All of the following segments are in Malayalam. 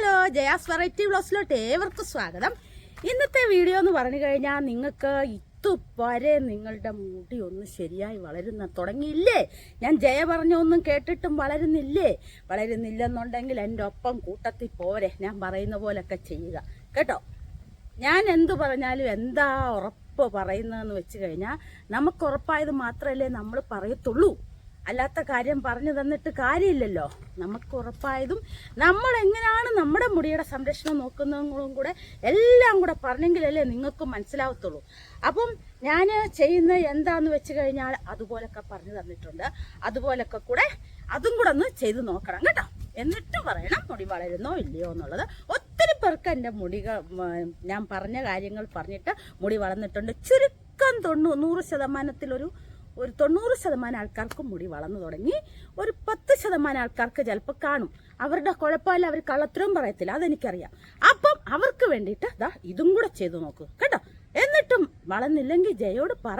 ഹലോ ജയാസ് വെറൈറ്റി ബ്ലോസിലോട്ട് ഏവർക്കും സ്വാഗതം. ഇന്നത്തെ വീഡിയോ എന്ന് പറഞ്ഞു കഴിഞ്ഞാൽ നിങ്ങൾക്ക് ഇതുവരെ നിങ്ങളുടെ മുടി ഒന്ന് ശരിയായി വളരുന്ന തുടങ്ങിയില്ലേ? ഞാൻ ജയ പറഞ്ഞൊന്നും കേട്ടിട്ടും വളരുന്നില്ലേ? വളരുന്നില്ലെന്നുണ്ടെങ്കിൽ എന്റെ ഒപ്പം കൂട്ടത്തിൽ പോരെ ഞാൻ പറയുന്ന പോലൊക്കെ ചെയ്യുക. കേട്ടോ? ഞാൻ എന്തു പറഞ്ഞാലും എന്താ ഉറപ്പ് പറയുന്നതെന്ന് വെച്ച് കഴിഞ്ഞാൽ നമുക്ക് ഉറപ്പായത് മാത്രമല്ലേ നമ്മൾ പറയത്തുള്ളൂ. അല്ലാത്ത കാര്യം പറഞ്ഞു തന്നിട്ട് കാര്യമില്ലല്ലോ. നമുക്ക് ഉറപ്പായതും നമ്മൾ എങ്ങനെയാണ് നമ്മുടെ മുടിയുടെ സംരക്ഷണം നോക്കുന്നതും കൂടെ എല്ലാം കൂടെ പറഞ്ഞെങ്കിലല്ലേ നിങ്ങൾക്ക് മനസ്സിലാവത്തുള്ളൂ. അപ്പം ഞാൻ ചെയ്യുന്ന എന്താന്ന് വെച്ച് കഴിഞ്ഞാൽ അതുപോലൊക്കെ പറഞ്ഞു തന്നിട്ടുണ്ട്. അതുപോലൊക്കെ കൂടെ അതും കൂടെ ഒന്ന് ചെയ്ത് നോക്കണം കേട്ടോ. എന്നിട്ട് പറയണം മുടി വളരുന്നോ ഇല്ലയോ എന്നുള്ളത്. ഒത്തിരി പേർക്ക് എന്റെ മുടികൾ ഞാൻ പറഞ്ഞ കാര്യങ്ങൾ പറഞ്ഞിട്ട് മുടി വളർന്നിട്ടുണ്ട്. ചുരുക്കം തൊണ്ണൂ നൂറ് ശതമാനത്തിലൊരു ഒരു തൊണ്ണൂറ് ശതമാനം ആൾക്കാർക്ക് മുടി വളർന്നു തുടങ്ങി. ഒരു പത്ത് ശതമാനം ആൾക്കാർക്ക് ചിലപ്പോൾ കാണും. അവരുടെ കുഴപ്പമില്ല അവർ കള്ളത്തരവും പറയത്തില്ല. അതെനിക്കറിയാം. അപ്പം അവർക്ക് വേണ്ടിയിട്ട് അതാ ഇതും കൂടെ ചെയ്തു നോക്കൂ. കേട്ടോ? എന്നിട്ടും വളർന്നില്ലെങ്കിൽ ജയോട് പറ.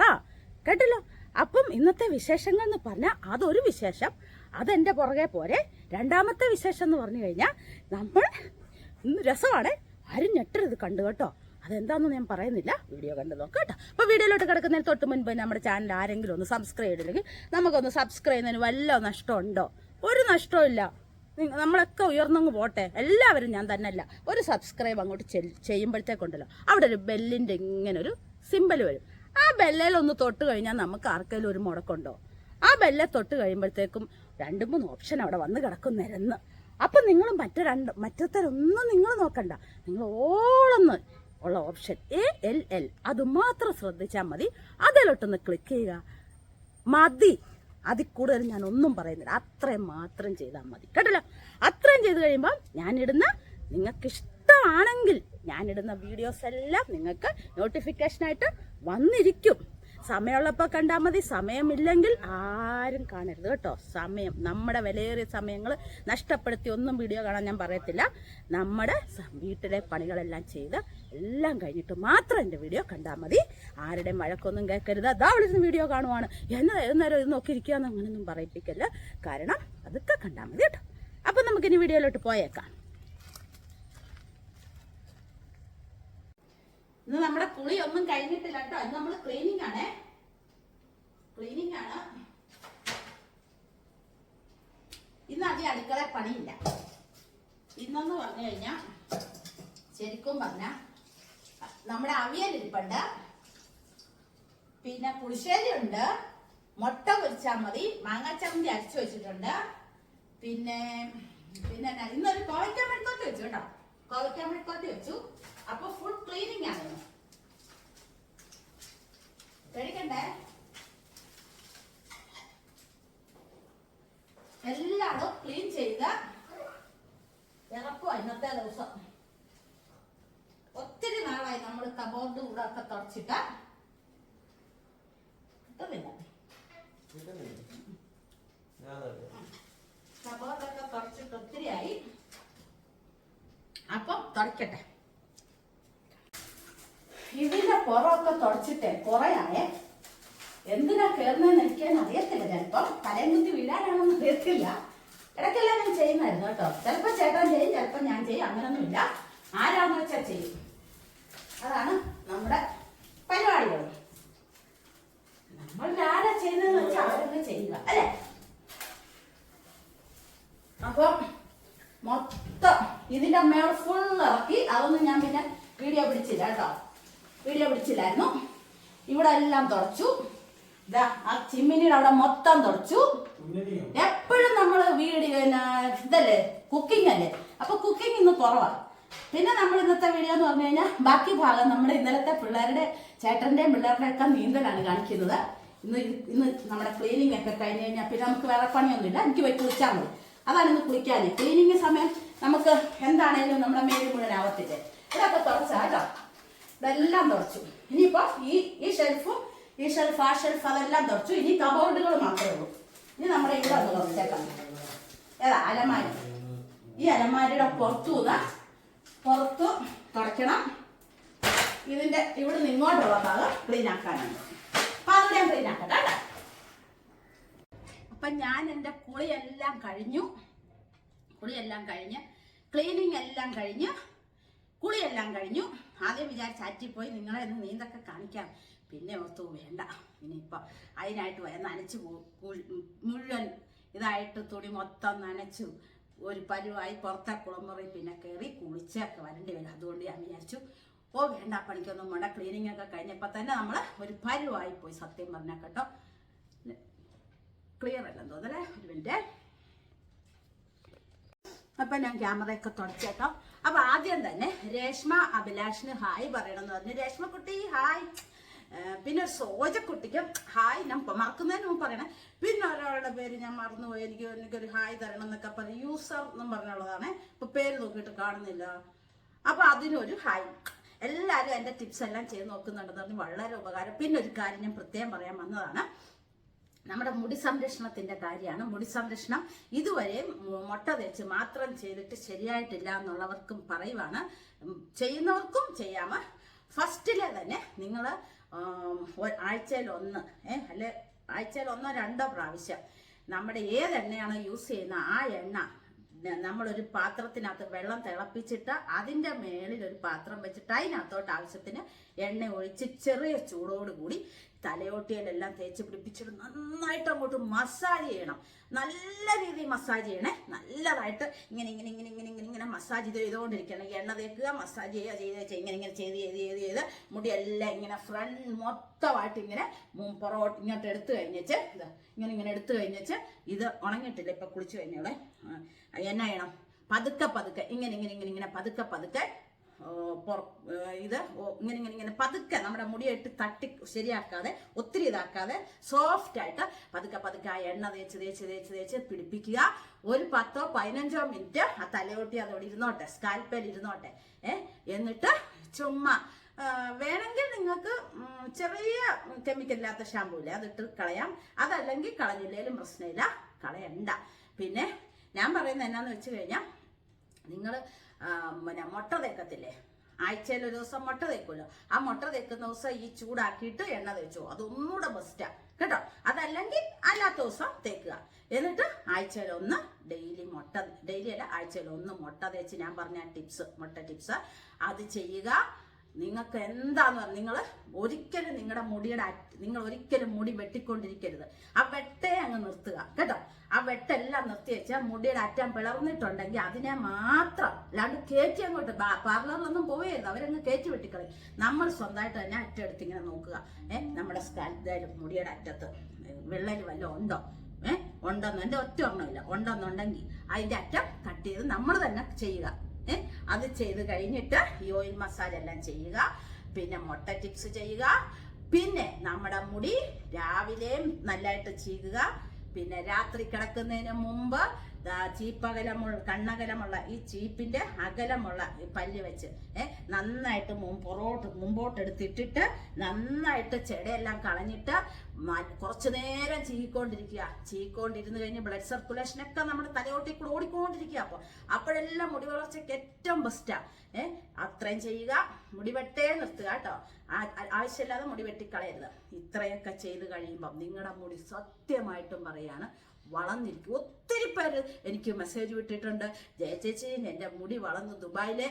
കേട്ടല്ലോ? അപ്പം ഇന്നത്തെ വിശേഷങ്ങൾ എന്ന് പറഞ്ഞാൽ അതൊരു വിശേഷം. അതെന്റെ പുറകെ പോരെ. രണ്ടാമത്തെ വിശേഷം എന്ന് പറഞ്ഞു കഴിഞ്ഞാൽ നമ്മൾ രസമാണ് ആരും ഞെട്ടരുത് കണ്ടു കേട്ടോ. അതെന്താന്ന് ഞാൻ പറയുന്നില്ല. വീഡിയോ കണ്ടു നോക്കാം കേട്ടോ. അപ്പോൾ വീഡിയോയിലോട്ട് കിടക്കുന്നതിന് തൊട്ട് മുൻപ് നമ്മുടെ ചാനൽ ആരെങ്കിലും ഒന്ന് സബ്സ്ക്രൈബ് ചെയ്തില്ലെങ്കിൽ നമുക്കൊന്ന് സബ്സ്ക്രൈബ് ചെയ്യുന്നതിന് വല്ല നഷ്ടമുണ്ടോ? ഒരു നഷ്ടവും ഇല്ല. നമ്മളൊക്കെ ഉയർന്നങ്ങ് പോട്ടെ. എല്ലാവരും ഞാൻ തന്നെയല്ല. ഒരു സബ്സ്ക്രൈബ് അങ്ങോട്ട് ചെയ്യുമ്പോഴത്തേക്കുണ്ടല്ലോ അവിടെ ഒരു ബെല്ലിന്റെ ഇങ്ങനെ ഒരു സിമ്പൽ വരും. ആ ബെല്ലയിൽ ഒന്ന് തൊട്ട് കഴിഞ്ഞാൽ നമുക്ക് ആർക്കെങ്കിലും ഒരു മുടക്കുണ്ടോ? ആ ബെല്ലെ തൊട്ട് കഴിയുമ്പോഴത്തേക്കും രണ്ട് മൂന്ന് ഓപ്ഷൻ അവിടെ വന്ന് കിടക്കും നിരന്ന്. അപ്പം നിങ്ങൾ മറ്റു രണ്ട് മറ്റത്തരൊന്നും നിങ്ങൾ നോക്കണ്ട. നിങ്ങൾ ഓളൊന്ന് ഉള്ള ഓപ്ഷൻ എ എൽ എൽ അത് മാത്രം ശ്രദ്ധിച്ചാൽ മതി. അതിലോട്ടൊന്ന് ക്ലിക്ക് ചെയ്യുക. മതി. അതിൽ കൂടുതൽ ഞാൻ ഒന്നും പറയുന്നില്ല. അത്രയും മാത്രം ചെയ്താൽ മതി. കേട്ടല്ലോ? അത്രയും ചെയ്ത് കഴിയുമ്പോൾ ഞാനിടുന്ന നിങ്ങൾക്ക് ഇഷ്ടമാണെങ്കിൽ ഞാനിടുന്ന വീഡിയോസ് എല്ലാം നിങ്ങൾക്ക് നോട്ടിഫിക്കേഷനായിട്ട് വന്നിരിക്കും. സമയമുള്ളപ്പോൾ കണ്ടാൽ മതി. സമയമില്ലെങ്കിൽ ആരും കാണരുത് കേട്ടോ. സമയം. നമ്മുടെ വിലയേറിയ സമയങ്ങൾ നഷ്ടപ്പെടുത്തി ഒന്നും വീഡിയോ കാണാൻ ഞാൻ പറയത്തില്ല. നമ്മുടെ വീട്ടിലെ പണികളെല്ലാം ചെയ്ത് എല്ലാം കഴിഞ്ഞിട്ട് മാത്രം എന്റെ വീഡിയോ കണ്ടാൽ മതി. ആരുടെ മഴക്കൊന്നും കേൾക്കരുത്. അതാ വിളിച്ച് വീഡിയോ കാണുവാണ്. എന്ന ഏത് നേരം ഇത് നോക്കിയിരിക്കുകയെന്ന് അങ്ങനെയൊന്നും പറയിപ്പിക്കല്ല കാരണം അതൊക്കെ കണ്ടാൽ മതി കേട്ടോ. അപ്പം നമുക്കിനി വീഡിയോയിലോട്ട് പോയേക്കാം. ഇന്ന് നമ്മുടെ കുളി ഒന്നും കഴിഞ്ഞിട്ടില്ല കേട്ടോ. ഇന്ന് നമ്മൾ ക്ലീനിങ് ആണ്. ക്ലീനിങ് ആണ്. ഇന്ന് അധികം അടുക്കള പണിയില്ല. ഇന്നെന്ന് പറഞ്ഞു കഴിഞ്ഞാ ശരിക്കും പറഞ്ഞ നമ്മുടെ അവിയൽ ഇരിപ്പുണ്ട്. പിന്നെ പുളിശ്ശേരി ഉണ്ട്. മുട്ട പൊരിച്ചാൽ മതി. മാങ്ങാച്ചമ്മന്തി അരച്ചു വെച്ചിട്ടുണ്ട്. പിന്നെ പിന്നെ ഇന്നൊരു കോവയ്ക്കാൻ മെഴുക്കോട്ട് വെച്ചു കേട്ടോ. കോവയ്ക്കാൻ മെഴുക്കോട്ട് വെച്ചു. അപ്പൊ ഫുൾ ക്ലീനിങ് ആണ്. പേടിക്കണ്ടേ? കഴിക്കണ്ടേ എല്ലാടും ക്ലീൻ ചെയ്ത് ഇറക്കുവാ ഇന്നത്തെ ദിവസം. ഒത്തിരി നാളായി നമ്മൾ കബോർഡ് കൂടെ ഒക്കെ തുടച്ചിട്ട്. കിട്ടുന്നില്ല. കബോർഡൊക്കെ തുടച്ചിട്ട് ഒത്തിരിയായി. അപ്പം തുടക്കട്ടെ പുറമൊക്കെ തുടച്ചിട്ടേ കുറയായേ. എന്തിനാ കയറുന്നതെന്ന് തന്നെ അറിയത്തില്ല. ചിലപ്പം തലയും കുത്തി വീഴാനാണെന്ന് അറിയത്തില്ല. ഇടയ്ക്കെല്ലാം ഞാൻ ചെയ്യുന്നായിരുന്നു കേട്ടോ. ചിലപ്പോൾ ചേട്ടൻ ചെയ്യും ചിലപ്പോൾ ഞാൻ ചെയ്യും. അങ്ങനൊന്നുമില്ല. ആരാന്ന് വെച്ചാൽ ചെയ്യും. അതാണ് നമ്മുടെ പരിപാടികൾ. നമ്മൾ ആരാ ചെയ്യുന്നതെന്ന് വെച്ചാൽ അവരൊന്ന് ചെയ്യുക. അല്ലേ? അപ്പം മൊത്തം ഇതിന്റെ അമ്മയോട് ഫുൾ ഇറക്കി. അതൊന്നും ഞാൻ പിന്നെ വീഡിയോ പിടിച്ചില്ല കേട്ടോ. വീഡിയോ പിടിച്ചില്ലായിരുന്നു. ഇവിടെ എല്ലാം തുടച്ചു. ഇതാ ആ ചിമ്മിനിയുടെ അവിടെ മൊത്തം തുടച്ചു. എപ്പോഴും നമ്മൾ വീട് പിന്നെ ഇതല്ലേ കുക്കിംഗ് അല്ലേ? അപ്പൊ കുക്കിംഗ് ഇന്ന് കുറവാണ് പിന്നെ നമ്മൾ ഇന്നത്തെ വീഡിയോ എന്ന് പറഞ്ഞു കഴിഞ്ഞാൽ ബാക്കി ഭാഗം നമ്മുടെ ഇന്നലത്തെ പിള്ളേരുടെ ചേട്ടന്റെയും പിള്ളേരുടെ ഒക്കെ നീന്തലാണ് കാണിക്കുന്നത്. ഇന്ന് ഇന്ന് നമ്മുടെ ക്ലീനിങ് ഒക്കെ കഴിഞ്ഞ് കഴിഞ്ഞാൽ പിന്നെ നമുക്ക് വേറെ പണിയൊന്നുമില്ല. എനിക്ക് പോയി കുളിച്ചാൽ മതി. അതാണ് ഇന്ന് കുളിക്കാൻ ക്ലീനിങ് സമയം നമുക്ക് എന്താണേലും നമ്മുടെ മേൽ മുഴുവൻ ആവത്തില്ലേ? ഇതൊക്കെ തുടച്ചാ കേട്ടോ. ഇതെല്ലാം തുടച്ചു. ഇനിയിപ്പോ ഈ ഈ ഷെൽഫും ഈ ഷെൽഫ് ആ ഷെൽഫ് അതെല്ലാം തുടച്ചു. ഇനി കബോർഡുകൾ മാത്രമേ ഉള്ളൂ. ഇനി നമ്മുടെ ഇവിടെ ഒന്ന് തുറച്ചേക്കാം ഏതാ? അലമാരി. ഈ അലമാരിയുടെ പുറത്തു നിന്ന് പുറത്തു തുടയ്ക്കണം. ഇതിന്റെ ഇവിടെ ഇങ്ങോട്ടുള്ള ഭാഗം ക്ലീൻ ആക്കാനാണ്. അപ്പൊ അത് ഞാൻ ക്ലീൻ ആക്കട്ടെ കേട്ടോ. അപ്പൊ ഞാൻ എന്റെ കുളിയെല്ലാം കഴിഞ്ഞു. കുളിയെല്ലാം കഴിഞ്ഞ് ക്ലീനിങ് എല്ലാം കഴിഞ്ഞ് കുളിയെല്ലാം കഴിഞ്ഞു. ആദ്യം വിചാരിച്ച് അറ്റിപ്പോയി നിങ്ങളെ ഒന്ന് നീന്തൊക്കെ കാണിക്കാം. പിന്നെ ഓർത്തു വേണ്ട. ഇനിയിപ്പോൾ അതിനായിട്ട് വയ നനച്ച് മുഴുവൻ ഇതായിട്ട് തുണി മൊത്തം നനച്ചു. ഒരു പരുവായി പുറത്തെ കുളമുറി പിന്നെ കയറി കുളിച്ചൊക്കെ വരേണ്ടി വരും. അതുകൊണ്ട് ഞാൻ വിചാരിച്ചു ഓ വേണ്ട പണിക്കൊന്നും വേണ്ട ക്ലീനിങ് ഒക്കെ കഴിഞ്ഞപ്പോൾ തന്നെ നമ്മൾ ഒരു പരുവായി പോയി സത്യം പറഞ്ഞാൽ കേട്ടോ. ക്ലിയർ അല്ലെന്ന് തോന്നലേ ഒരു മിനിറ്റ് അപ്പം ഞാൻ ക്യാമറയൊക്കെ തുടച്ചേട്ടോ. അപ്പൊ ആദ്യം തന്നെ രേഷ്മ അഭിലാഷിന് ഹായ് പറയണമെന്ന് പറഞ്ഞു. രേഷ്മ കുട്ടി ഹായ്. പിന്നെ ഒരു സോജക്കുട്ടിക്കും ഹായ് ഞാൻ മറക്കുന്നതിന് മുമ്പ് പറയണേ. പിന്നെ ഒരാളുടെ പേര് ഞാൻ മറന്നുപോയി. എനിക്ക് എനിക്കൊരു ഹായ് തരണം എന്നൊക്കെ പറഞ്ഞു യൂസർ എന്നും പറഞ്ഞുള്ളതാണ്. ഇപ്പൊ പേര് നോക്കിയിട്ട് കാണുന്നില്ല. അപ്പൊ അതിനൊരു ഹായ്. എല്ലാവരും എന്റെ ടിപ്സ് എല്ലാം ചെയ്ത് നോക്കുന്നുണ്ടെന്ന് പറഞ്ഞ് വളരെ ഉപകാരം. പിന്നെ ഒരു കാര്യം ഞാൻ പ്രത്യേകം പറയാൻ വന്നതാണ്. നമ്മുടെ മുടി സംരക്ഷണത്തിന്റെ കാര്യമാണ്. മുടി സംരക്ഷണം ഇതുവരെ മുട്ട തേച്ച് മാത്രം ചെയ്തിട്ട് ശരിയായിട്ടില്ല എന്നുള്ളവർക്കും പറയുവാണ്. ചെയ്യുന്നവർക്കും ചെയ്യാമ ഫസ്റ്റിലെ തന്നെ നിങ്ങൾ ആഴ്ചയിൽ ഒന്ന് ഏഹ് അല്ലെ ആഴ്ചയിൽ ഒന്നോ രണ്ടോ പ്രാവശ്യം നമ്മുടെ ഏത് എണ്ണയാണോ യൂസ് ചെയ്യുന്ന ആ എണ്ണ നമ്മളൊരു പാത്രത്തിനകത്ത് വെള്ളം തിളപ്പിച്ചിട്ട് അതിന്റെ മേളിൽ ഒരു പാത്രം വെച്ചിട്ട് അതിനകത്തോട്ട് ആവശ്യത്തിന് എണ്ണ ഒഴിച്ച് ചെറിയ ചൂടോട് കൂടി തലയോട്ടിയിലെല്ലാം തേച്ച് പിടിപ്പിച്ചിട്ട് നന്നായിട്ട് അങ്ങോട്ട് മസാജ് ചെയ്യണം. നല്ല രീതിയിൽ മസാജ് ചെയ്യണേ. നല്ലതായിട്ട് ഇങ്ങനെ ഇങ്ങനെ ഇങ്ങനെ ഇങ്ങനെ ഇങ്ങനെ ഇങ്ങനെ മസാജ് ചെയ്ത് ചെയ്തുകൊണ്ടിരിക്കണം. എണ്ണ തേക്കുക മസാജ് ചെയ്യുക ചെയ്ത് ഇങ്ങനെ ഇങ്ങനെ ചെയ്ത് ചെയ്ത് ചെയ്ത് ചെയ്ത് മുടിയെല്ലാം ഇങ്ങനെ ഫ്രണ്ട് മൊത്തമായിട്ട് ഇങ്ങനെ പുറകോട്ട് ഇങ്ങോട്ട് എടുത്തു കഴിഞ്ഞിട്ട് ഇത് ഇങ്ങനെ ഇങ്ങനെ എടുത്തു കഴിഞ്ഞിട്ട് ഇത് ഉണങ്ങിയിട്ടില്ല. ഇപ്പം കുളിച്ചു കഴിഞ്ഞോളെ. എന്നാ ചെയ്യണം? പതുക്കെ പതുക്കെ ഇങ്ങനെ ഇങ്ങനെ ഇങ്ങനെ ഇങ്ങനെ പതുക്കെ പതുക്കെ ഇത് ഇങ്ങനെ ഇങ്ങനെ ഇങ്ങനെ പതുക്കെ നമ്മുടെ മുടിയായിട്ട് തട്ടി ശരിയാക്കാതെ ഒത്തിരി ഇതാക്കാതെ സോഫ്റ്റ് ആയിട്ട് പതുക്കെ പതുക്കെ ആ എണ്ണ തേച്ച് തേച്ച് തേച്ച് തേച്ച് പിടിപ്പിക്കുക. ഒരു പത്തോ പതിനഞ്ചോ മിനിറ്റ് ആ തലയോട്ടി അതോടെ ഇരുന്നോട്ടെ സ്കാൽപ്പേൽ ഇരുന്നോട്ടെ എന്നിട്ട് ചുമ്മാ വേണമെങ്കിൽ നിങ്ങൾക്ക് ചെറിയ കെമിക്കൽ ഇല്ലാത്ത ഷാമ്പൂ ഇല്ലേ അതിട്ട് കളയാം. അതല്ലെങ്കിൽ കളഞ്ഞില്ലേലും പ്രശ്നമില്ല കളയണ്ട. പിന്നെ ഞാൻ പറയുന്നത് എന്നാന്ന് വെച്ച് കഴിഞ്ഞാൽ നിങ്ങൾ പിന്നെ മുട്ട തേക്കത്തില്ലേ? ആഴ്ചയിൽ ഒരു ദിവസം മുട്ട തേക്കുമല്ലോ ആ മുട്ട തേക്കുന്ന ദിവസം ഈ ചൂടാക്കിയിട്ട് എണ്ണ തേച്ചു? അതൊന്നുകൂടെ ബെസ്റ്റാ കേട്ടോ? അതല്ലെങ്കിൽ അല്ലാത്ത ദിവസം തേക്കുക. എന്നിട്ട് ആഴ്ചയിൽ ഒന്ന് ഡെയിലി മുട്ട ഡെയിലി അല്ല ആഴ്ചയിൽ ഒന്ന് മുട്ട തേച്ച് ഞാൻ പറഞ്ഞ ടിപ്സ് മുട്ട ടിപ്സ് അത് ചെയ്യുക. നിങ്ങൾക്ക് എന്താന്ന് പറഞ്ഞാൽ നിങ്ങൾ ഒരിക്കലും നിങ്ങളുടെ മുടിയുടെ നിങ്ങൾ ഒരിക്കലും മുടി വെട്ടിക്കൊണ്ടിരിക്കരുത്. ആ വെട്ടയെ അങ്ങ് നിർത്തുക കേട്ടോ? ആ വെട്ടെല്ലാം നിർത്തി വെച്ചാൽ മുടിയുടെ അറ്റം പിളർന്നിട്ടുണ്ടെങ്കിൽ അതിനെ മാത്രം അല്ലാണ്ട് കയറ്റി അങ്ങോട്ട് പാർലറിലൊന്നും പോവരുത്. അവരങ്ങ് കയറ്റി വെട്ടിക്കളയും. നമ്മൾ സ്വന്തമായിട്ട് തന്നെ അറ്റം എടുത്ത് ഇങ്ങനെ നോക്കുക. ഏഹ് നമ്മുടെ സ്കാൽപ്പിലും മുടിയുടെ അറ്റത്ത്. വെള്ളരി വല്ലതും ഉണ്ടോ? ഏഹ് ഉണ്ടെന്ന് എന്റെ ഒറ്റ ഒരെണ്ണമില്ല ഉണ്ടെന്നുണ്ടെങ്കിൽ അതിന്റെ അറ്റം കട്ട് ചെയ്ത് നമ്മൾ തന്നെ ചെയ്യുക. അത് ചെയ്ത് കഴിഞ്ഞിട്ട് ഈ ഓയിൽ മസാജ് എല്ലാം ചെയ്യുക. പിന്നെ മുട്ട ടിപ്സ് ചെയ്യുക. പിന്നെ നമ്മുടെ മുടി രാവിലെയും നല്ലതായിട്ട് ചീകുക. പിന്നെ രാത്രി കിടക്കുന്നതിന് മുമ്പ് ചീപ്പകലമുള്ള കണ്ണകലമുള്ള ഈ ചീപ്പിന്റെ അകലമുള്ള പല്ല് വെച്ച് ഏർ നന്നായിട്ട് പുറോട്ട് പുറകോട്ട് മുമ്പോട്ട് എടുത്തിട്ടിട്ട് നന്നായിട്ട് ചെടയെല്ലാം കളഞ്ഞിട്ട് കുറച്ചു നേരം ചീക്കൊണ്ടിരിക്കുക ചീക്കൊണ്ടിരുന്ന് കഴിഞ്ഞ് ബ്ലഡ് സർക്കുലേഷൻ ഒക്കെ നമ്മുടെ തലയോട്ടി കൂടെ ഓടിക്കൊണ്ടിരിക്കുക അപ്പോൾ അപ്പോഴെല്ലാം മുടി വളർച്ചയ്ക്ക് ഏറ്റവും ബെസ്റ്റാ ഏർ അത്രയും ചെയ്യുക. മുടി വെട്ടേ നിർത്തുക കേട്ടോ. ആവശ്യമില്ലാതെ മുടി വെട്ടിക്കളയരുത്. ഇത്രയൊക്കെ ചെയ്ത് കഴിയുമ്പം നിങ്ങളുടെ മുടി സത്യമായിട്ടും പറയാണ്. വളർന്നിരിക്കും. ഒത്തിരി പേര് എനിക്ക് മെസ്സേജ് വിട്ടിട്ടുണ്ട്. ജയ ചേച്ചി എന്റെ മുടി വളർന്നു ദുബായിലെ.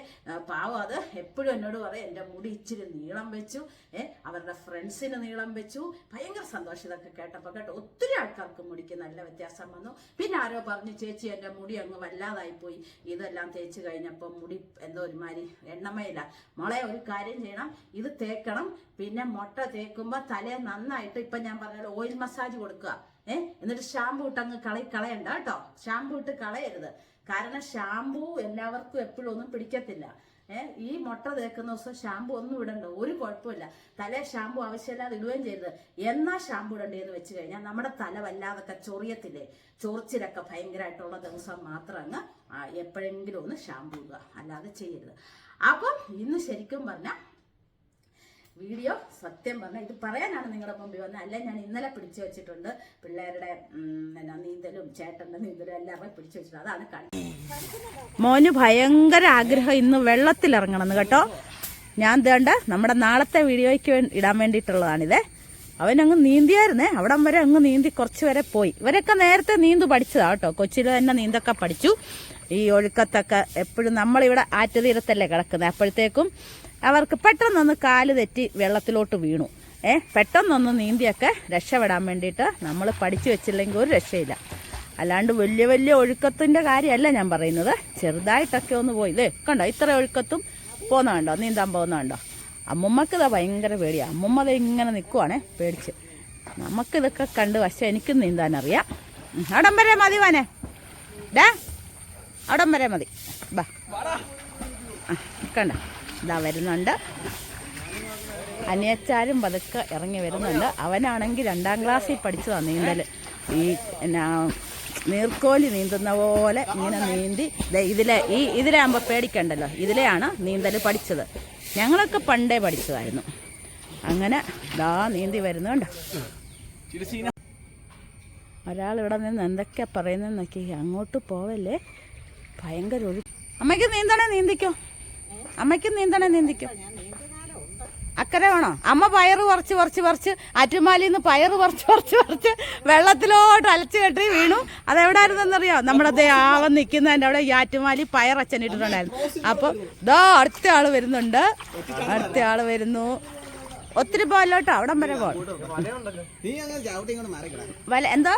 പാവം അത്. എപ്പോഴും എന്നോട് പറയും എന്റെ മുടി ഇച്ചിരി നീളം വെച്ചു. ഏ അവരുടെ ഫ്രണ്ട്സിന് നീളം വെച്ചു. ഭയങ്കര സന്തോഷം ഇതൊക്കെ കേട്ടപ്പോൾ കേട്ടോ. ഒത്തിരി ആൾക്കാർക്ക് മുടിക്ക് നല്ല വ്യത്യാസം വന്നു. പിന്നെ ആരോ പറഞ്ഞു ചേച്ചി എന്റെ മുടി അങ്ങ് വല്ലാതായിപ്പോയി ഇതെല്ലാം തേച്ച് കഴിഞ്ഞപ്പോൾ മുടി എന്തോ ഒരുമാതിരി എണ്ണമയില്ല. മോളെ ഒരു കാര്യം ചെയ്യണം. ഇത് തേക്കണം. പിന്നെ മുട്ട തേക്കുമ്പോൾ തലേ നന്നായിട്ട് ഇപ്പം ഞാൻ പറഞ്ഞ ഓയിൽ മസാജ് കൊടുക്കുക. ഏ? എന്നിട്ട് ഷാമ്പു ഇട്ട് അങ്ങ് കളി കളയണ്ട കേട്ടോ. ഷാമ്പു ഇട്ട് കളയരുത്. കാരണം ഷാമ്പു എല്ലാവർക്കും എപ്പോഴും ഒന്നും പിടിക്കത്തില്ല. ഏഹ് ഈ മുട്ട തേക്കുന്ന ദിവസം ഷാമ്പു ഒന്നും ഇടണ്ട. ഒരു കുഴപ്പമില്ല. തലേ ഷാമ്പു ആവശ്യമില്ലാതെ ഇടുകയും ചെയ്തത് എന്നാ ഷാമ്പു ഇടണ്ടേന്ന് വെച്ച് കഴിഞ്ഞാൽ നമ്മുടെ തല വല്ലാതൊക്കെ ചൊറിയത്തില്ലേ? ചൊറിച്ചിലൊക്കെ ഭയങ്കരമായിട്ടുള്ള ദിവസം മാത്രം അങ്ങ് എപ്പോഴെങ്കിലും ഒന്ന് ഷാമ്പു ഇടുക. അല്ലാതെ ചെയ്യരുത്. അപ്പം ഇന്ന് ശരിക്കും പറഞ്ഞാൽ വീഡിയോ സത്യം പറഞ്ഞാൽ ഇത് പറയാനാണ് നിങ്ങളുടെ മുമ്പിൽ വന്നത്. അല്ല ഞാൻ ഇന്നലെ പിടിച്ചു വെച്ചിട്ടുണ്ട്. പിള്ളേരുടെ എന്നാ നീന്തലും ചേട്ടന്റെ നീന്തലും എല്ലാവരും പിടിച്ചു വെച്ചിട്ടുണ്ട്. അതാണ് കളി. മോന് ഭയങ്കര ആഗ്രഹം ഇന്ന് വെള്ളത്തിലിറങ്ങണമെന്ന് കേട്ടോ. ഞാൻ തേണ്ട നമ്മുടെ നാളത്തെ വീഡിയോയ്ക്ക് ഇടാൻ വേണ്ടിയിട്ടുള്ളതാണിത്. അവനങ്ങ് നീന്തിയായിരുന്നേ. അവിടെ വരെ അങ്ങ് നീന്തി കുറച്ച് വരെ പോയി. ഇവരൊക്കെ നേരത്തെ നീന്തു പഠിച്ചതാണ് കേട്ടോ. കൊച്ചിയിൽ തന്നെ നീന്തൊക്കെ പഠിച്ചു. ഈ ഒഴുക്കത്തൊക്കെ എപ്പോഴും നമ്മളിവിടെ ആറ്റുതീരത്തല്ലേ കിടക്കുന്നത്. അപ്പോഴത്തേക്കും അവർക്ക് പെട്ടെന്നൊന്ന് കാൽ തെറ്റി വെള്ളത്തിലോട്ട് വീണു. ഏ പെട്ടെന്നൊന്ന് നീന്തിയൊക്കെ രക്ഷപ്പെടാൻ വേണ്ടിയിട്ട് നമ്മൾ പഠിച്ചു വെച്ചില്ലെങ്കിൽ ഒരു രക്ഷയില്ല. അല്ലാണ്ട് വലിയ വലിയ ഒഴുക്കത്തിന്റെ കാര്യമല്ല ഞാൻ പറയുന്നത്. ചെറുതായിട്ടൊക്കെ ഒന്ന് പോയി. ഇതേ കണ്ടോ? ഇത്ര ഒഴുക്കത്തും പോകുന്ന കണ്ടോ? നീന്താൻ പോകുന്ന കണ്ടോ? അമ്മമ്മക്ക് ഇതാ ഭയങ്കര പേടിയാണ് അമ്മമ്മ അത് ഇങ്ങനെ നിൽക്കുവാണേ പേടിച്ച്. നമുക്കിതൊക്കെ കണ്ട് പക്ഷെ എനിക്കും നീന്താൻ അറിയാം അവിടം വരെ മതി വാനെ ഡാ അവിടം വരെ മതി. ബാ. കണ്ട? ഇതാ വരുന്നുണ്ട്. അനിയച്ചാരും പതുക്കെ ഇറങ്ങി വരുന്നുണ്ട്. അവനാണെങ്കിൽ രണ്ടാം ക്ലാസ്സിൽ പഠിച്ചതാണ് നീന്തൽ ഈ എന്നാ നീർക്കോലി നീന്തുന്ന പോലെ ഇങ്ങനെ നീന്തി ഇതിലെ ഈ ഇതിലാകുമ്പോൾ പേടിക്കണ്ടല്ലോ. ഇതിലെയാണ് നീന്തൽ പഠിച്ചത്. ഞങ്ങളൊക്കെ പണ്ടേ പഠിച്ചതായിരുന്നു. അങ്ങനെ ദാ നീന്തി വരുന്നുണ്ട്. ഒരാളിവിടെ നിന്ന് എന്തൊക്കെയാ പറയുന്നതെന്നൊക്കെ അങ്ങോട്ട് പോവല്ലേ? ഭയങ്കര ഒഴി അമ്മയ്ക്ക് നീന്തണേ നീന്തിക്കോ? അമ്മയ്ക്ക് നീന്തണേ നീന്തിക്കും. അക്കരെ വേണോ? അമ്മ പയറ് കുറച്ച് കുറച്ച് കുറച്ച് അറ്റുമാലിൽ നിന്ന് പയറ് കുറച്ച് കുറച്ച് കുറച്ച് വെള്ളത്തിലോട്ട് അലച്ചു കെട്ടി വീണു. അതെവിടായിരുന്നെന്നറിയോ? നമ്മുടെ ദേ ആവൻ നിൽക്കുന്നതിന്റെ അവിടെ ഈ ആറ്റുമാലി പയർ ഇട്ടിട്ടുണ്ടായിരുന്നു. അപ്പം ദോ അടുത്ത ആൾ വരുന്നുണ്ട്. അടുത്ത ആൾ വരുന്നു. ഒത്തിരി പോലോട്ടോ അവിടം വരെ പോലെ എന്തോ?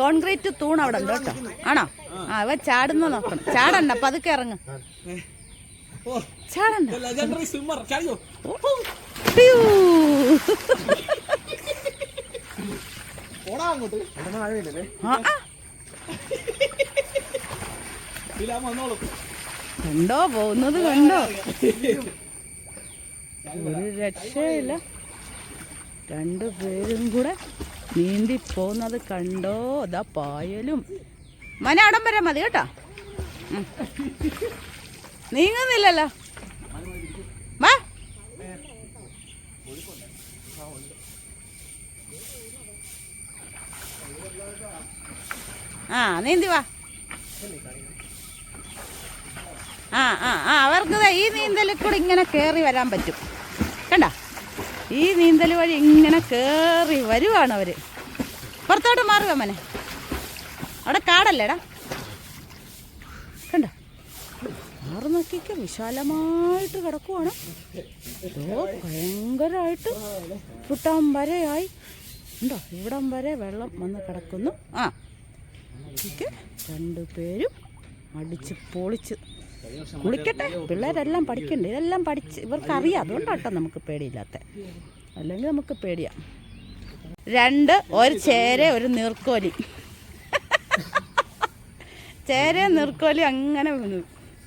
കോൺക്രീറ്റ് തൂൺ അവിടെ ഉണ്ട് കേട്ടോ ആണോ? ആ അവ ചാടുന്ന നോക്കണം. ചാടണ്ട പതുക്കെ ഇറങ്ങ. ചാടണ്ട. കണ്ടോ? പോകുന്നത് കണ്ടോ? ഒരു രക്ഷയില്ല. രണ്ടു പേരും കൂടെ നീന്തി പോകുന്നത് കണ്ടോ? അതാ പായലും. മന അവിടം വരെ മതി കേട്ടോ. നീങ്ങുന്നില്ലല്ലോ. ആ നീന്തി വാ ആ ആ ആ അവർക്ക് ഈ നീന്തലിൽ കൂടെ ഇങ്ങനെ കയറി വരാൻ പറ്റും. കണ്ട? ഈ നീന്തൽ വഴി ഇങ്ങനെ കയറി വരുവാണ് അവർ പുറത്തോട്ട് മാറുക മനെ. അവിടെ കാടല്ലേടാ. കണ്ട? ആറ് നോക്കിക്ക വിശാലമായിട്ട് കിടക്കുവാണ്. ഓ ഭയങ്കരമായിട്ട് കുട്ടാൻ വരെയായി. ഉണ്ടോ? ഇവിടം വരെ വെള്ളം വന്ന് കിടക്കുന്നു. ആ. ഒക്കെ രണ്ടു പേരും അടിച്ച് പൊളിച്ച് കുളിക്കട്ടെ. പിള്ളേരെല്ലാം പഠിക്കണ്ടേ. ഇതെല്ലാം പഠിച്ച് ഇവർക്ക് അറിയാം അതുകൊണ്ടാട്ടോ നമുക്ക് പേടിയില്ലാത്ത. അല്ലെങ്കിൽ നമുക്ക് പേടിയാം. രണ്ട് ഒരു ചേര ഒരു നീർക്കോലി. ചേര നിർക്കോലി അങ്ങനെ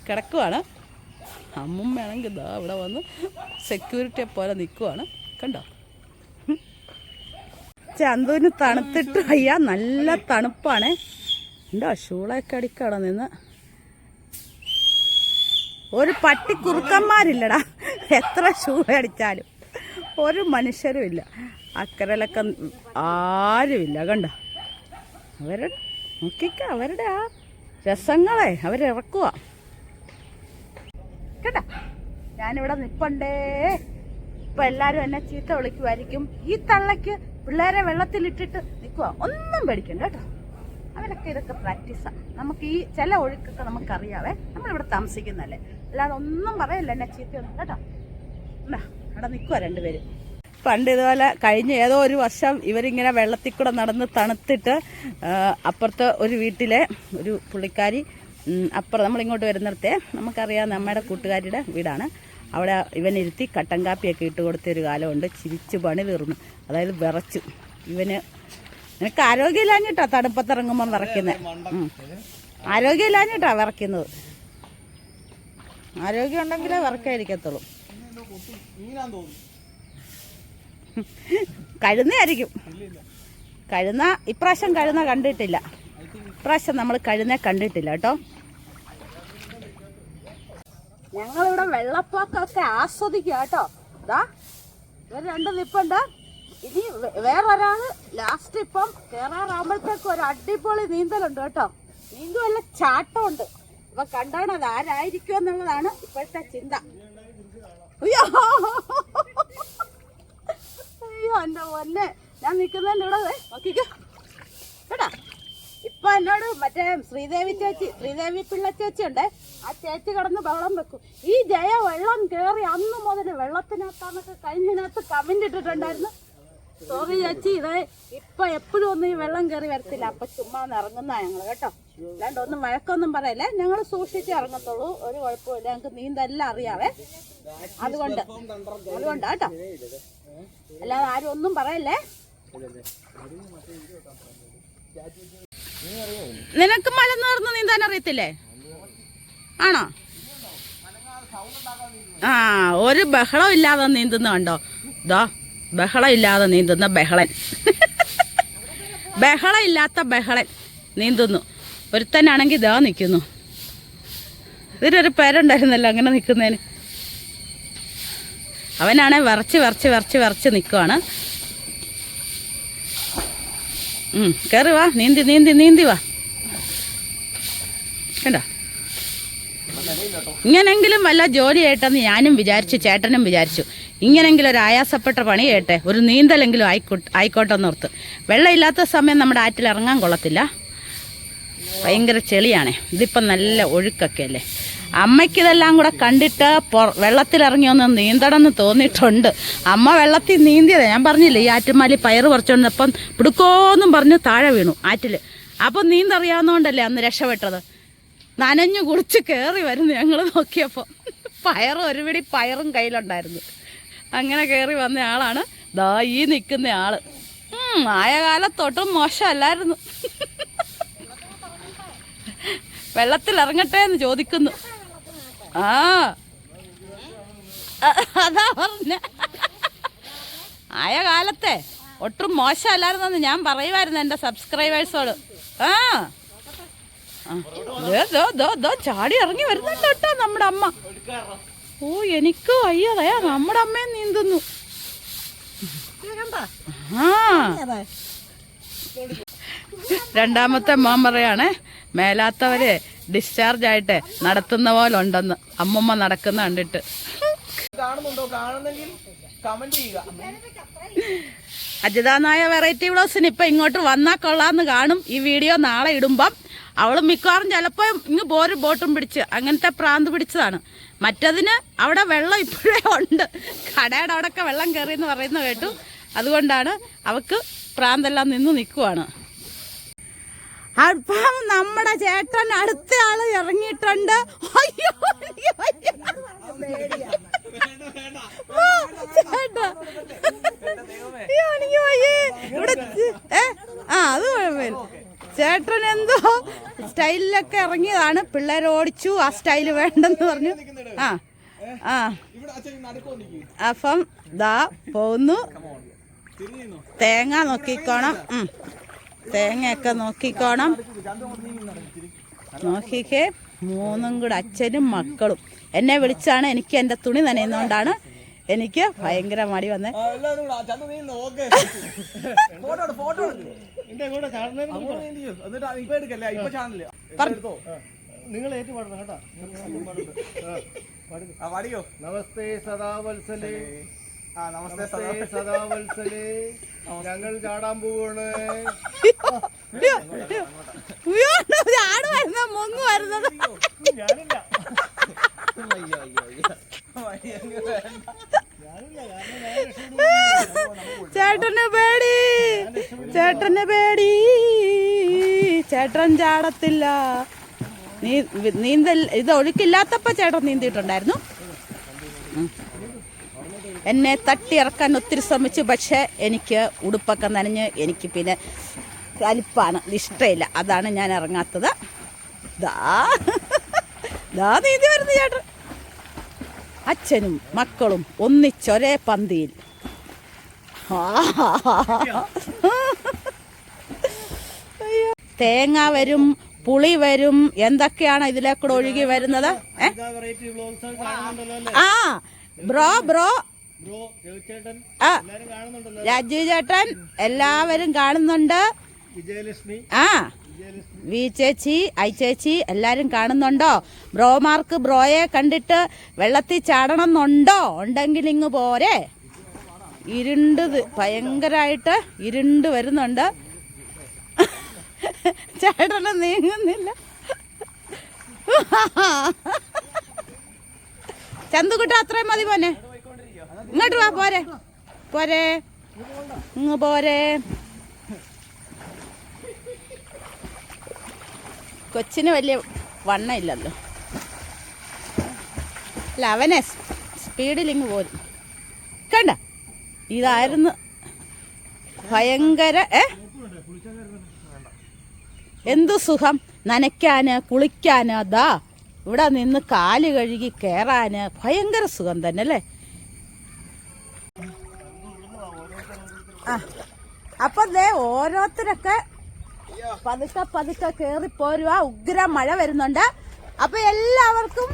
കിടക്കുവാണ്. അമ്മുമ്മയാണെങ്കിൽ ഇതാ ഇവിടെ വന്ന് സെക്യൂരിറ്റിയെ പോലെ നിൽക്കുവാണ് കണ്ടോ? ചന്തുവിന് തണുത്തിട്ട് അയ്യ നല്ല തണുപ്പാണ്. ഉണ്ടോ ഷൂളൊക്കെ അടിക്കട നിന്ന്. ഒരു പട്ടി കുറുക്കന്മാരില്ലടാ. എത്ര ഷൂ അടിച്ചാലും. ഒരു മനുഷ്യരും ഇല്ല അക്കരലൊക്കെ ആരുമില്ല. കണ്ടോ? അവരുടെ നോക്കിക്ക അവരുടെ ആ രസങ്ങളെ അവരിറക്കുക കേട്ടാ? ഞാനിവിടെ നിപ്പണ്ടേ. ഇപ്പൊ എല്ലാരും എന്നെ ചീത്ത വിളിക്കുമായിരിക്കും ഈ തള്ളക്ക് പിള്ളേരെ വെള്ളത്തിലിട്ടിട്ട് നിൽക്കുക ഒന്നും പേടിക്കണ്ട കേട്ടോ. അവരൊക്കെ ഇതൊക്കെ പ്രാക്ടീസാണ് നമുക്ക് ഈ ചില ഒഴുക്കൊക്കെ നമുക്കറിയാവേ. നമ്മളിവിടെ താമസിക്കുന്നല്ലേ അല്ലാതെ ഒന്നും പറയല്ല എന്നെ ചീത്തയൊന്നും. കേട്ടോ? അവിടെ നിൽക്കുക രണ്ടുപേരും. പണ്ട് ഇതുപോലെ കഴിഞ്ഞ ഏതോ ഒരു വർഷം ഇവരിങ്ങനെ വെള്ളത്തിൽ കൂടെ നടന്ന് തണുത്തിട്ട് അപ്പുറത്തെ ഒരു വീട്ടിലെ ഒരു പുള്ളിക്കാരി അപ്പുറം നമ്മളിങ്ങോട്ട് വരുന്നിടത്തെ നമുക്കറിയാം നമ്മുടെ കൂട്ടുകാരിയുടെ വീടാണ്. അവിടെ ഇവനിരുത്തി കട്ടൻ കാപ്പിയൊക്കെ ഇട്ട് കൊടുത്തൊരു കാലമുണ്ട്. ചിരിച്ച് പണി തീർന്നു. അതായത് വിറച്ചു. ഇവന് നിനക്ക് ആരോഗ്യമില്ലാഞ്ഞിട്ടാ തണുപ്പത്തിറങ്ങുമ്പം വിറയ്ക്കുന്നത് ആരോഗ്യമില്ലാഞ്ഞിട്ടാ വിറയ്ക്കുന്നത്. ആരോഗ്യം ഉണ്ടെങ്കിലേ വിറക്കായിരിക്കത്തുള്ളൂ കഴുന്നയായിരിക്കും. കഴുന്ന ഇപ്രാവശ്യം കഴുന്ന കണ്ടിട്ടില്ല. ഇപ്രാവശ്യം നമ്മൾ കഴുന്ന കണ്ടിട്ടില്ല കേട്ടോ. ഞങ്ങളിവിടെ വെള്ളപ്പൊക്കമൊക്കെ ആസ്വദിക്കുക കേട്ടോ. ഇതാ ഇവർ രണ്ട് നിപ്പുണ്ട്. ഇനി വേറൊരാൾ ലാസ്റ്റ് ഇപ്പം കേറാറാകുമ്പോഴത്തേക്ക് ഒരു അടിപൊളി നീന്തലുണ്ട് കേട്ടോ. നീന്തുമല്ല ചാട്ടമുണ്ട്. അപ്പൊ കണ്ടാണ് അത് ആരായിരിക്കും എന്നുള്ളതാണ് ഇപ്പോഴത്തെ ചിന്ത. അയ്യോ! അയ്യോ എന്റെ ഞാൻ നിൽക്കുന്നതിന്റെ ഇവിടെ കേട്ടാ ഇപ്പൊ എന്നോട് മറ്റേ ശ്രീദേവി ചേച്ചി ശ്രീദേവി പിള്ള ചേച്ചി ഉണ്ട്. ആ ചേച്ചി കിടന്ന് വെള്ളം വെക്കും. ഈ ജയ വെള്ളം കേറി അന്ന് മുതൽ വെള്ളത്തിനകത്താന്നൊക്കെ കഴിഞ്ഞതിനകത്ത് കമന്റ് ഇട്ടിട്ടുണ്ടായിരുന്നു. സോറി ചേച്ചി ഇത് ഇപ്പൊ എപ്പോഴും ഒന്നും ഈ വെള്ളം കയറി വരത്തില്ല. അപ്പൊ ചുമ്മാ ഇറങ്ങുന്ന ഞങ്ങൾ കേട്ടോ. അല്ലാണ്ട് ഒന്നും വഴക്കൊന്നും പറയല്ലേ. ഞങ്ങൾ സൂക്ഷിച്ച് ഇറങ്ങത്തുള്ളൂ. ഒരു കുഴപ്പമില്ല ഞങ്ങൾക്ക് നീന്തെല്ലാം അറിയാവേ. അതുകൊണ്ട് അതുകൊണ്ടാ കേട്ടോ. അല്ലാതെ ആരും ഒന്നും പറയല്ലേ? നിനക്ക് മല നേർന്ന് നീന്താൻ അറിയത്തില്ലേ? ആണോ? ആ ഒരു ബഹളം ഇല്ലാതെ നീന്തുന്ന കണ്ടോ? ഇതോ ബഹളം ഇല്ലാതെ നീന്തുന്ന ബഹളൻ. ബഹളം ഇല്ലാത്ത ബഹളൻ നീന്തുന്നു. ഒരുത്തനാണെങ്കിൽ ഇതാ നിൽക്കുന്നു ഇതിനൊരു പേരുണ്ടായിരുന്നല്ലോ അങ്ങനെ നിൽക്കുന്നതിന്. അവനാണെ വിറച്ച് വിറച്ച് വിറച്ച് വിറച്ച് നിൽക്കുവാണ് കയറി വാ നീന്തി നീന്തി നീന്തി വാ. കണ്ടോ? ഇങ്ങനെങ്കിലും വല്ല ജോലിയായിട്ടെന്ന് ഞാനും വിചാരിച്ചു ചേട്ടനും വിചാരിച്ചു. ഇങ്ങനെങ്കിലും ഒരു ആയാസപ്പെട്ട പണി ചെയ്യട്ടെ ഒരു നീന്തലെങ്കിലും ആയിക്കോട്ടെ ആയിക്കോട്ടെ എന്നോർത്ത് വെള്ളമില്ലാത്ത സമയം നമ്മുടെ ആറ്റിൽ ഇറങ്ങാൻ കൊള്ളത്തില്ല. ഭയങ്കര ചെളിയാണേ. ഇതിപ്പം നല്ല ഒഴുക്കൊക്കെ അല്ലേ? അമ്മയ്ക്ക് ഇതെല്ലാം കൂടെ കണ്ടിട്ട് വെള്ളത്തിലിറങ്ങി ഒന്ന് നീന്തണം എന്ന് തോന്നിയിട്ടുണ്ട്. അമ്മ വെള്ളത്തിൽ നീന്തിയതാണ് ഞാൻ പറഞ്ഞില്ലേ ഈ ആറ്റുമാലി പയറ് പറിച്ചുകൊണ്ടപ്പം പിടുക്കോന്നും പറഞ്ഞ് താഴെ വീണു ആറ്റിൽ അപ്പം നീന്തറിയാവുന്നതുകൊണ്ടല്ലേ അന്ന് രക്ഷപ്പെട്ടത്. നനഞ്ഞു കുളിച്ച് കയറി വരുന്നു ഞങ്ങൾ നോക്കിയപ്പോൾ പയറും ഒരു പിടി പയറും കയ്യിലുണ്ടായിരുന്നു. അങ്ങനെ കയറി വന്ന ആളാണ് ദാ ഈ നിൽക്കുന്ന ആൾ. ആയ കാലത്തൊട്ടും മോശമല്ലായിരുന്നു. വെള്ളത്തിൽ ഇറങ്ങട്ടെ എന്ന് ചോദിക്കുന്നു. ആ. അതാ പറഞ്ഞ. ആയ കാലത്തെ ഒട്ടും മോശമല്ലായിരുന്നെന്ന് ഞാൻ പറയുമായിരുന്നു എന്റെ സബ്സ്ക്രൈബേഴ്സോട്. ആ. ആ. ദേ, ദോ, ദോ, ദോ, ചാടി ഇറങ്ങി വരുന്നുണ്ട് കേട്ടോ നമ്മുടെ അമ്മ. ഓ എനിക്ക് വയ്യതയാ നമ്മുടെ അമ്മയും നീന്തുന്നു. ആ. രണ്ടാമത്തെ മോൻ പറയാണ് മേലാത്തവര് ഡിസ്ചാർജ് ആയിട്ട് നടത്തുന്ന പോലെ ഉണ്ടെന്ന് അമ്മമ്മ നടക്കുന്ന കണ്ടിട്ട്. കാണുന്നുണ്ടോ? കാണുന്നെങ്കിൽ കമന്റ് ചെയ്യുക. അജിതാനായ വെറൈറ്റി ബ്ലൗസിന് ഇപ്പൊ ഇങ്ങോട്ട് വന്നാൽ കൊള്ളാന്ന് കാണും. ഈ വീഡിയോ നാളെ ഇടുമ്പം അവൾ മിക്കവാറും ചിലപ്പോൾ ഇങ്ങ് പോരും ബോട്ടും പിടിച്ച് അങ്ങനത്തെ പ്രാന്ത് പിടിച്ചതാണ്. മറ്റതിന് അവിടെ വെള്ളം ഇപ്പോഴേ ഉണ്ട്. കടയുടെ അവിടെയൊക്കെ വെള്ളം കയറി എന്ന് പറയുന്നത് കേട്ടു. അതുകൊണ്ടാണ് അവക്ക് പ്രാന്തെല്ലാം നിന്ന് നിൽക്കുവാണ് അപ്പം നമ്മുടെ ചേട്ടൻ അടുത്ത ആൾ ഇറങ്ങിയിട്ടുണ്ട്. അയ്യോ എനിക്ക് വയ്യ. ഇവിടെ ഏ ആ അത് കുഴപ്പമില്ല. ചേട്ടൻ എന്തോ സ്റ്റൈലിലൊക്കെ ഇറങ്ങിയതാണ്. പിള്ളേർ ഓടിച്ചു ആ സ്റ്റൈൽ വേണ്ടെന്ന് പറഞ്ഞു. ആ ആ. അപ്പം ദാ പോകുന്നു തേങ്ങ നോക്കിക്കോണം. ഉം. തേങ്ങയൊക്കെ നോക്കിക്കോണം. നോക്കിക്കേ മൂന്നും കൂടെ അച്ഛനും മക്കളും. എന്നെ വിളിച്ചാണ് എനിക്ക് എന്റെ തുണി നനയുന്നതുകൊണ്ടാണ് എനിക്ക് ഭയങ്കര മടി വന്നേ. നിങ്ങൾ ഏറ്റുപാടണം കേട്ടോ നമസ്തേ സദാവത്സലേ. നമസ്തേ സദാവത്സലേ. ഞങ്ങൾ ചാടാൻ പോവാണ്. ആട് വരുന്ന മൊങ്ങ് വരുന്നത്. ചേട്ടന് പേടി. ചേട്ടന് പേടി. ചേട്ടൻ ചാടത്തില്ല. നീ നീന്തൽ ഇത് ഒഴുക്കില്ലാത്തപ്പോ ചേട്ടൻ നീന്തിയിട്ടുണ്ടായിരുന്നു. എന്നെ തട്ടി ഇറക്കാൻ ഒത്തിരി ശ്രമിച്ചു. പക്ഷേ എനിക്ക് ഉടുപ്പൊക്കെ നനഞ്ഞ് എനിക്ക് പിന്നെ കലിപ്പാണ് ഇഷ്ടമില്ല. അതാണ് ഞാൻ ഇറങ്ങാത്തത്. ദാ. ദാ നീതി വരുന്നു ചേട്ടൻ. അച്ഛനും മക്കളും ഒന്നിച്ചൊരേ പന്തിയിൽ. തേങ്ങ വരും പുളി വരും എന്തൊക്കെയാണ് ഇതിലേക്കൂടെ ഒഴുകി വരുന്നത്? ആ ബ്രോ ബ്രോ ആ രാജു ചേട്ടൻ എല്ലാവരും കാണുന്നുണ്ട്. വിജയലക്ഷ്മി. ആ വി ചേച്ചി ഐ ചേച്ചി എല്ലാരും കാണുന്നുണ്ടോ? ബ്രോമാർക്ക് ബ്രോയെ കണ്ടിട്ട് വെള്ളത്തിൽ ചാടണം എന്നുണ്ടോ ഉണ്ടെങ്കിൽ ഇങ്ങ് പോരെ. ഇരുണ്ട് ഭയങ്കരായിട്ട് ഭയങ്കരമായിട്ട് ഇരുണ്ട് വരുന്നുണ്ട്. ചേട്ടന് നീങ്ങുന്നില്ല. ചന്തുകുട്ട അത്രയും മതി പോനെ ഇങ്ങോട്ട് വാ പോരെ. പോരെ. ഇങ്ങ് പോരെ. കൊച്ചിന് വലിയ വണ്ണം ഇല്ലല്ലോ. അല്ല അവനെ സ്പീഡിൽ ഇങ്ങ് പോരും. കണ്ട? ഇതായിരുന്നു ഭയങ്കര ഏ? എന്തു സുഖം. നനയ്ക്കാന് കുളിക്കാന് അതാ. ഇവിടെ നിന്ന് കാൽ കഴുകി കയറാന് ഭയങ്കര സുഖം തന്നെ അല്ലേ? ആ. അപ്പൊ ദേ ഓരോരുത്തരൊക്കെ പതുക്കെ പതുക്കെ കേറി പോരുക ഉഗ്ര മഴ വരുന്നുണ്ട്. അപ്പൊ എല്ലാവർക്കും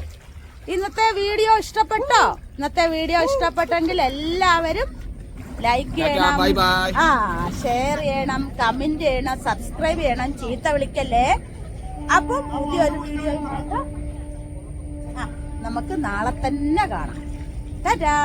ഇന്നത്തെ വീഡിയോ ഇഷ്ടപ്പെട്ടോ? ഇന്നത്തെ വീഡിയോ ഇഷ്ടപ്പെട്ടെങ്കിൽ എല്ലാവരും ലൈക്ക് ചെയ്യണം. ആ ഷെയർ ചെയ്യണം കമന്റ് ചെയ്യണം സബ്സ്ക്രൈബ് ചെയ്യണം ചീത്ത വിളിക്കല്ലേ? അപ്പം പുതിയൊരു വീഡിയോ നമുക്ക് നാളെ തന്നെ കാണാം. ടാറ്റാ